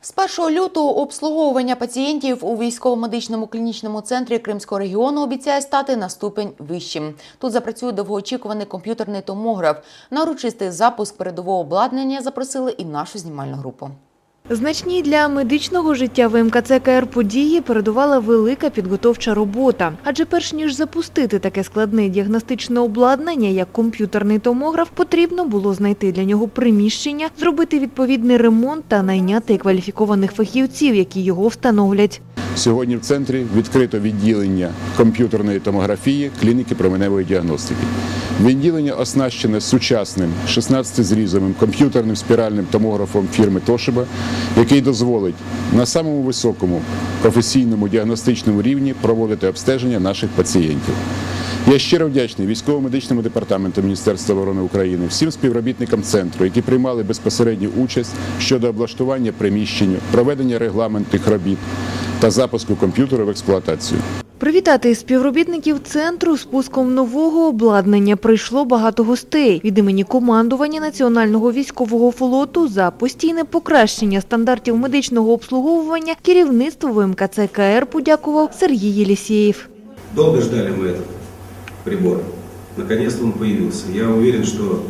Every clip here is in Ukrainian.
З 1 лютого обслуговування пацієнтів у військово-медичному клінічному центрі Кримського регіону обіцяє стати на ступень вищим. Тут запрацює довгоочікуваний комп'ютерний томограф. На урочистий запуск передового обладнання запросили і нашу знімальну групу. Значні для медичного життя ВМКЦ КР події передувала велика підготовча робота. Адже перш ніж запустити таке складне діагностичне обладнання, як комп'ютерний томограф, потрібно було знайти для нього приміщення, зробити відповідний ремонт та найняти кваліфікованих фахівців, які його встановлять. Сьогодні в центрі відкрито відділення комп'ютерної томографії клініки променевої діагностики. Відділення оснащене сучасним 16-зрізовим комп'ютерним спіральним томографом фірми Toshiba, який дозволить на самому високому професійному діагностичному рівні проводити обстеження наших пацієнтів. Я щиро вдячний військово-медичному департаменту Міністерства оборони України, всім співробітникам центру, які приймали безпосередню участь щодо облаштування приміщення, проведення регламентних робіт та запуску комп'ютера в експлуатацію. Привітати співробітників центру з пуском нового обладнання прийшло багато гостей. Від імені командування Національного військового флоту за постійне покращення стандартів медичного обслуговування керівництво ВМКЦ КР подякував Сергій Єлісєєв. Долго ждали мы этот прибор. Наконец-то он появился. Я уверен, что,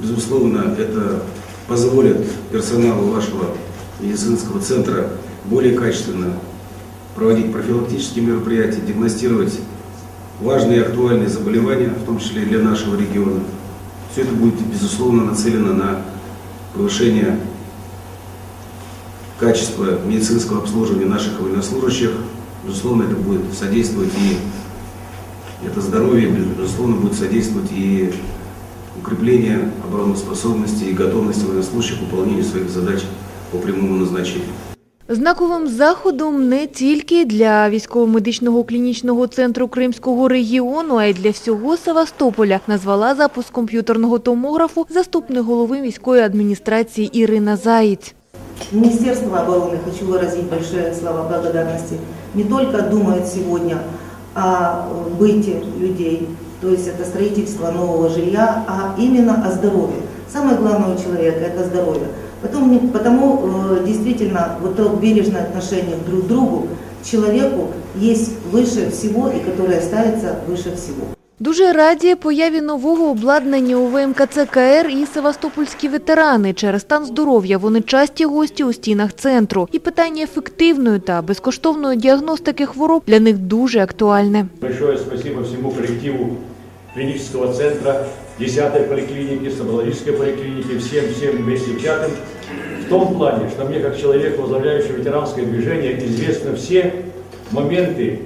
безусловно, это позволит персоналу вашего медицинского центра Более качественно проводить профилактические мероприятия, диагностировать важные и актуальные заболевания, в том числе для нашего региона. Все это будет, безусловно, нацелено на повышение качества медицинского обслуживания наших военнослужащих. Безусловно, это будет содействовать и это здоровье, безусловно, будет содействовать и укреплению обороноспособности и готовности военнослужащих к выполнению своих задач по прямому назначению. Знаковим заходом не тільки для військово-медичного клінічного центру Кримського регіону, а й для всього Севастополя назвала запуск комп'ютерного томографу заступник голови міської адміністрації Ірина Заєць. Министерство обороны, хочу выразить большое слова благодарности, не только думает сегодня о быте людей, то есть это строительство нового жилья, а именно о здоровье. Самое главное у человека – это здоровье. Потому, потому э, действительно вот то бережное отношение друг к другу, к человеку есть выше всего и которое ставится выше всего. Дуже раді появі нового обладнання у ВМКЦ КР і севастопольські ветерани. Через стан здоров'я вони часті гості у стінах центру. І питання ефективної та безкоштовної діагностики хвороб для них дуже актуальне. Большое спасибо всему коллективу клинического центра, 10-й поликлиники, стоматологической поликлиники, всем-всем вместе взятым. В том плане, что мне, как человеку, возглавляющему ветеранское движение, известны все моменты,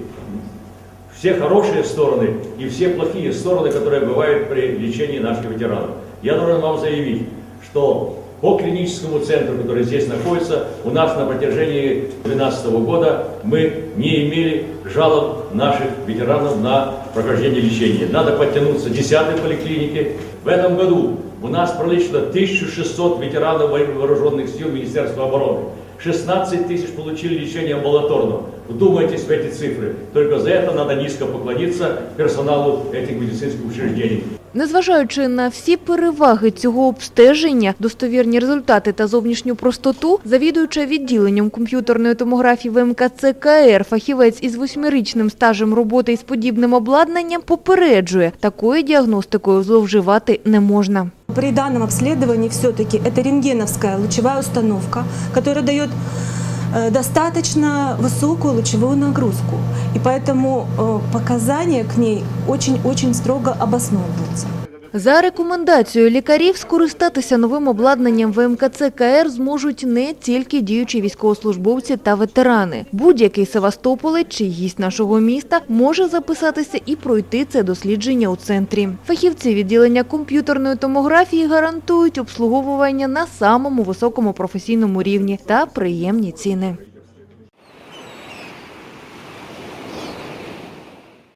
все хорошие стороны и все плохие стороны, которые бывают при лечении наших ветеранов. Я должен вам заявить, что по клиническому центру, который здесь находится, у нас на протяжении 2012 года мы не имели жалоб наших ветеранов на прохождение лечения. Надо подтянуться к 10 поликлинике. В этом году у нас пролечено 1600 ветеранов вооруженных сил Министерства обороны. 16 тысяч получили лечение амбулаторно. Вдумайтесь в эти цифры. Только за это надо низко поклониться персоналу этих медицинских учреждений. Незважаючи на всі переваги цього обстеження, достовірні результати та зовнішню простоту, завідуюча відділенням комп'ютерної томографії ВМКЦ КР, фахівець із восьмирічним стажем роботи із подібним обладнанням попереджує, такою діагностикою зловживати не можна. При данном обследовании все-таки это рентгеновская лучевая установка, дает э, достаточно высокую лучевую нагрузку. И поэтому э, показания к ней очень-очень строго обосновываются. За рекомендацією лікарів скористатися новим обладнанням ВМКЦ КР зможуть не тільки діючі військовослужбовці та ветерани. Будь-який Севастополець чи гість нашого міста може записатися і пройти це дослідження у центрі. Фахівці відділення комп'ютерної томографії гарантують обслуговування на самому високому професійному рівні та приємні ціни.